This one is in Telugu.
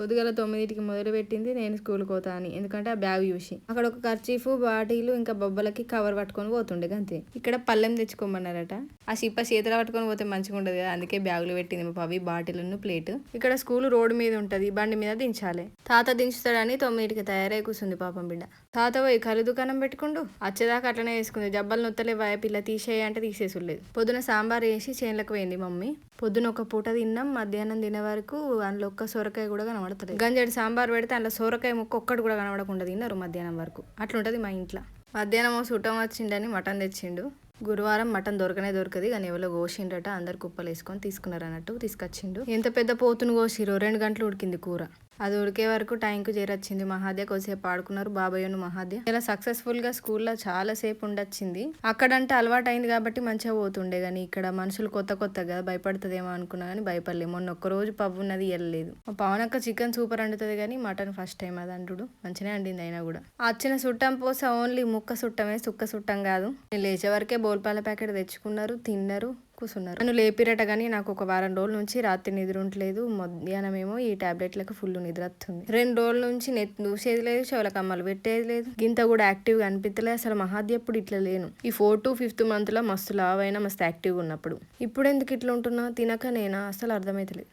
పొద్దుగల తొమ్మిదింటికి మొదలు పెట్టింది నేను స్కూల్కి పోతా అని. ఎందుకంటే ఆ బ్యాగ్ చూసి. అక్కడ ఒక ఖర్చీఫ్ బాటిల్ ఇంకా బొబ్బలకి కవర్ పట్టుకొని పోతుండే అంతే ఇక్కడ పళ్ళెం తెచ్చుకోమన్నారట. ఆ సిప్ప చేతిలో పట్టుకొని పోతే మంచిగా ఉండదు కదా అందుకే బ్యాగులు పెట్టింది మా పవి బాటిల్ ప్లేట్. ఇక్కడ స్కూల్ రోడ్డు మీద ఉంటుంది బండి మీద దించాలి. తాత దించుతాడని తొమ్మిదింటికి తయారై కూర్చుంది పాపం బిడ్డ. తాత పోయి కళ్ళు దుకాణం పెట్టుకుండు వచ్చేదాకా అట్లనే వేసుకుంది. జబ్బలు నొత్తలేవా పిల్ల తీసేయ అంటే తీసేసులేదు పొద్దున సాంబార్ వేసి చేనులకు పోయింది మమ్మీ. పొద్దున ఒక పూట తిన్నాం మధ్యాహ్నం తినే వరకు అందులో ఒక్క సొరకాయ కూడా కనబడతలేదు గంజడి సాంబార్ పెడితే అందులో సొరకాయ ముక్క ఒక్కటి కూడా కనబడకుండా తిన్నారు మధ్యాహ్నం వరకు. అట్లుంటుంది మా ఇంట్లో. మధ్యాహ్నం ఓ వచ్చిండని మటన్ తెచ్చిండు. గురువారం మటన్ దొరకనే దొరకది కానీ ఎవరో కోసిండట అందరు కుప్పలు వేసుకొని తీసుకున్నారు అన్నట్టు తీసుకొచ్చిండు. ఎంత పెద్ద పోతును కోసిరో రెండు గంటలు ఉడికింది కూర. అది ఉడికే వరకు టైంకు చేరొచ్చింది మహాద్య కొద్దిసేపు ఆడుకున్నారు బాబాయ్యను మహాద్య ఇలా సక్సెస్ఫుల్గా స్కూల్లో చాలా సేపు ఉండొచ్చింది. అక్కడంటే అలవాటు అయింది కాబట్టి మంచిగా పోతుండే కానీ ఇక్కడ మనుషులు కొత్త కొత్త కదా భయపడుతుందేమో అనుకున్నా కానీ భయపడలేదు మొన్న ఒక్క రోజు పవ్వు ఉన్నది వెళ్ళలేదు మా పవనక్క చికెన్ సూపర్ వండుతుంది కానీ మటన్ ఫస్ట్ టైం అది అంటుడు. మంచిగా వండింది అయినా కూడా. వచ్చిన సుట్టం పోస ఓన్లీ ముక్క సుట్టమే సుక్క సుట్టం కాదు. నేను లేచే వరకే బోల్పాల ప్యాకెట్ తెచ్చుకున్నారు తిన్నారు. కూర్చున్నారు నన్ను లేపిరట కానీ నాకు ఒక వారం రోజుల నుంచి రాత్రి నిద్ర ఉండలేదు మధ్యాహ్నం ఏమో ఈ టాబ్లెట్లకు ఫుల్ నిద్ర వస్తుంది రెండు రోజుల నుంచి నెత్తి చూసేది లేదు చెవుల కమ్మలు పెట్టేది లేదు. గింత కూడా యాక్టివ్గా అనిపించలేదు అసలు మహాద్యప్పుడు ఇట్లా లేను. ఈ ఫోర్ టు ఫిఫ్త్ మంత్లో మస్తు లావ్ అయినా మస్తు యాక్టివ్గా ఉన్నప్పుడు. ఇప్పుడు ఎందుకు ఇట్లా ఉంటున్నా? తినక నేనా? అసలు అర్థమైతలేదు.